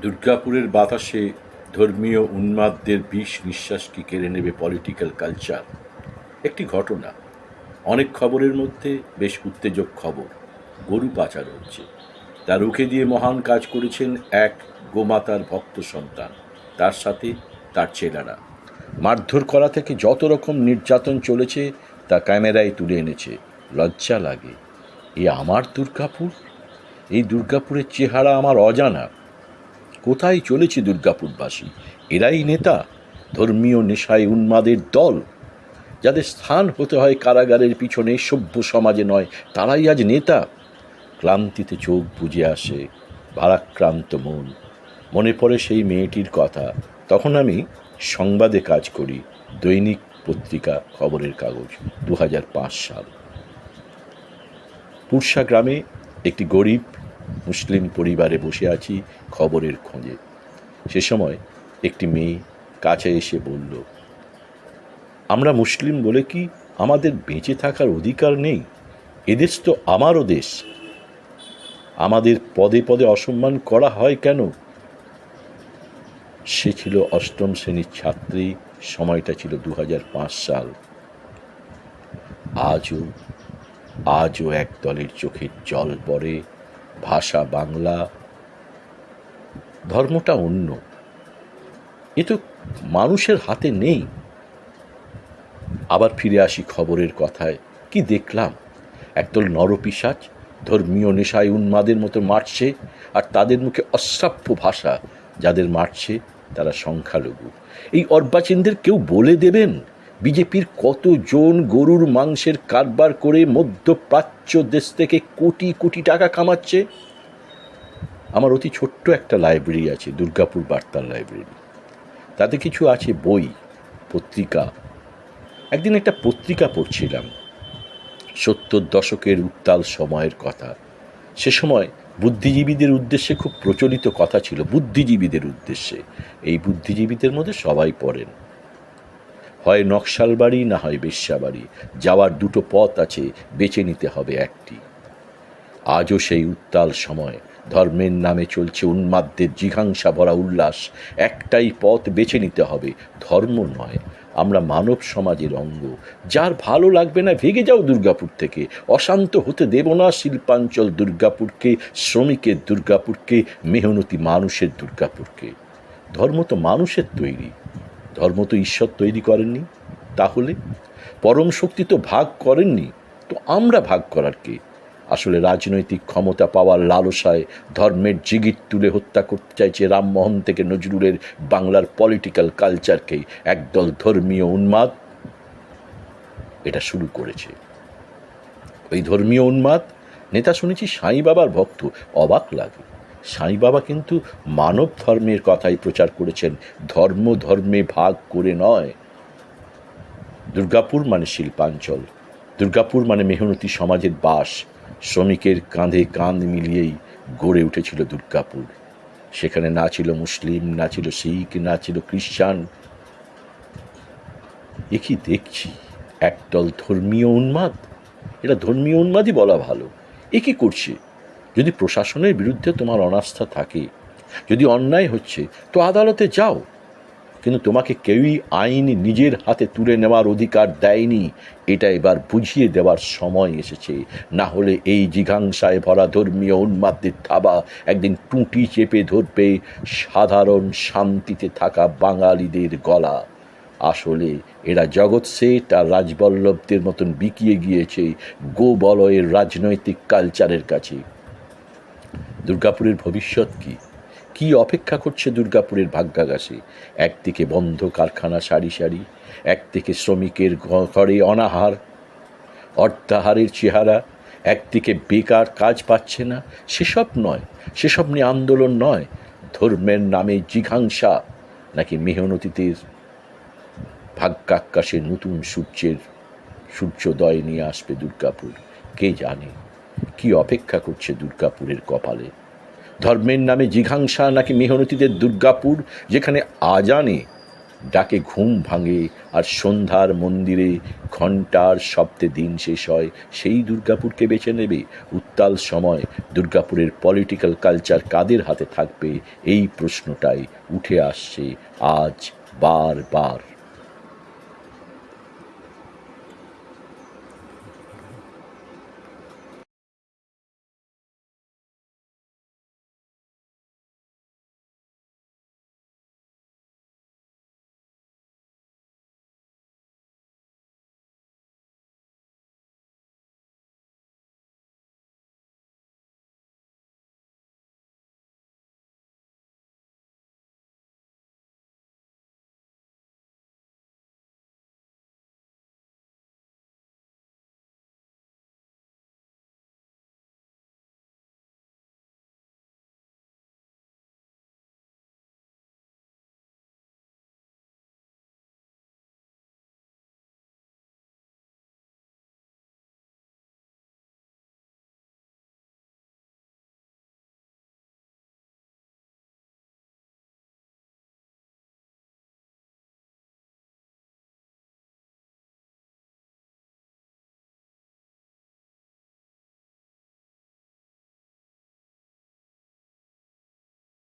দুর্গাপুরের বাতাসে ধর্মীয় উন্মাদদের বিষ নিঃশ্বাসকে কেড়ে নেবে পলিটিক্যাল কালচার একটি ঘটনা। অনেক খবরের মধ্যে বেশ উত্তেজক খবর। গরু পাচার হচ্ছে। তা রুখে দিয়ে মহান কাজ করেছেন এক গোমাতার ভক্ত সন্তান। তার সাথে তার ছেলেরা। মারধর করা থেকে যত রকম নির্যাতন চলেছে, তা ক্যামেরায় তুলে এনেছে। লজ্জা লাগে। এ আমার দুর্গাপুর? এই দুর্গাপুরের চেহারা আমার অজানা। কোথায় চলেছে দুর্গাপুরবাসী? এরাই নেতা, ধর্মীয় নেশায় উন্মাদের দল। যাদের স্থান হতে হয় কারাগারের পিছনে, সভ্য সমাজে নয়, তারাই আজ নেতা। ক্লান্তিতে চোখ বুঝে আসে ভারাক্রান্ত মন। মনে পড়ে সেই মেয়েটির কথা। তখন আমি সংবাদে কাজ করি, দৈনিক পত্রিকা খবরের কাগজ দু হাজার পাঁচ সাল। পুরসা গ্রামে একটি গরিব মুসলিম পরিবারে বসে আছি খবরের খোঁজে। সে সময় একটি মেয়ে কাছে এসে বলল, আমরা মুসলিম বলে কি আমাদের বেঁচে থাকার অধিকার নেই? এদেশ তো আমারও দেশ। আমাদের পদে পদে অসম্মান করা হয় কেন? সে ছিল অষ্টম শ্রেণির ছাত্রী, সময়টা ছিল দু হাজার পাঁচ সাল। আজও আজও এক দলের চোখের জল পড়ে ভাষা, বাংলা, ধর্মটা অন্য। এ তো মানুষের হাতে নেই। আবার ফিরে আসি খবরের কথায়। কি দেখলাম? একদল নরপিসাচ ধর্মীয় নেশায় উন্মাদের মতো মারছে আর তাদের মুখে অশ্রাব্য ভাষা যাদের মারছে তারা সংখ্যালঘু। এই অর্বাচীনদের কেউ বলে দেবেন? বিজেপির কতজন গরুর মাংসের কারবার করে মধ্যপ্রাচ্য দেশ থেকে কোটি কোটি টাকা কামাচ্ছে? আমার অতি ছোট্ট একটা লাইব্রেরি আছে, দুর্গাপুর বার্তার লাইব্রেরি তাতে কিছু আছে বই, পত্রিকা। একদিন একটা পত্রিকা পড়ছিলাম, সত্তর দশকের উত্তাল সময়ের কথা। সে সময় বুদ্ধিজীবীদের উদ্দেশ্যে খুব প্রচলিত কথা ছিল, বুদ্ধিজীবীদের উদ্দেশ্যে। এই বুদ্ধিজীবীদের মধ্যে সবাই পড়েন। হয় নকশালবাড়ি না হয় বেশ্যাবাড়ি যাওয়ার দুটো পথ আছে, বেছে নিতে হবে একটি। আজও সেই উত্তাল সময়। ধর্মের নামে চলছে উন্মাদদের জিঘাংসা ভরা উল্লাস। একটাই পথ বেছে নিতে হবে, ধর্ম নয়। আমরা মানব সমাজের অঙ্গ। যার ভালো লাগবে না ভেগে যাও দুর্গাপুর থেকে। অশান্ত হতে দেব না শিল্পাঞ্চল দুর্গাপুরকে, শ্রমিকের দুর্গাপুরকে, মেহনতি মানুষের দুর্গাপুরকে। ধর্ম তো মানুষের তৈরি। ধর্ম তো ঈশ্বর তৈরি করেননি। তাহলে পরম শক্তি তো ভাগ করেননি, তো আমরা ভাগ করার কে? আসলে রাজনৈতিক ক্ষমতা পাওয়ার লালসায় ধর্মের জিগির তুলে হত্যা করতে চাইছে রামমোহন থেকে নজরুলের বাংলার পলিটিক্যাল কালচারকেই একদল ধর্মীয় উন্মাদ। এটা শুরু করেছে। ওই ধর্মীয় উন্মাদ? নেতা শুনেছি সাঁই বাবার ভক্ত, অবাক লাগে। সাঁই বাবা কিন্তু মানব ধর্মের কথাই প্রচার করেছেন। ধর্ম ধর্মে ভাগ করে নয়। দুর্গাপুর মানে শিল্পাঞ্চল। দুর্গাপুর মানে মেহনতি সমাজের বাস। শ্রমিকের কাঁধে কাঁধ মিলিয়েই গড়ে উঠেছিল দুর্গাপুর। সেখানে না ছিল মুসলিম, না ছিল শিখ, না ছিল খ্রিস্টান। এ কি দেখছি? একদল ধর্মীয় উন্মাদ? এটা ধর্মীয় উন্মাদই বলা ভালো। এ কি করছে? যদি প্রশাসনের বিরুদ্ধে তোমার অনাস্থা থাকে, যদি অন্যায় হচ্ছে, তো আদালতে যাও। কিন্তু তোমাকে কেউই আইন নিজের হাতে তুলে নেওয়ার অধিকার দেয়নি। এটা এবার বুঝিয়ে দেওয়ার সময় এসেছে। না হলে এই জিঘাংসায় ভরা ধর্মীয় উন্মাদদের থাবা একদিন টুঁটি চেপে ধরবে সাধারণ শান্তিতে থাকা বাঙালিদের গলা। আসলে এরা জগৎ শেঠ আর রাজবল্লভদের মতন বিকিয়ে গিয়েছে গোবলয়ের রাজনৈতিক কালচারের কাছে। দুর্গাপুরের ভবিষ্যৎ কী? কি অপেক্ষা করছে দুর্গাপুরের ভাগ্যাগাসে একদিকে বন্ধ কারখানা সারি সারি, একদিকে শ্রমিকের ঘরে অনাহার, অর্ধাহারের চেহারা, একদিকে বেকার কাজ পাচ্ছে না। সেসব নয়, সেসব নিয়ে আন্দোলন নয়। ধর্মের নামে জিঘাংসা, নাকি মেহনতিদের ভাগ্যাকাশে নতুন সূর্যের সূর্যোদয় নিয়ে আসবে দুর্গাপুর? কে জানে? কি অপেক্ষা করছে দুর্গাপুরের কপালে? ধর্মের নামে জিঘাংসা নাকি মেহনতিদের দুর্গাপুর, যেখানে আজানে ডাকে ঘুম ভাঙে আর সন্ধ্যার মন্দিরে ঘণ্টার শব্দে দিন শেষ হয়, সেই দুর্গাপুরকে বেছে নেবে উত্তাল সময় দুর্গাপুরের পলিটিক্যাল কালচার কাদের হাতে থাকবে? এই প্রশ্নটাই উঠে আসছে আজ বারবার।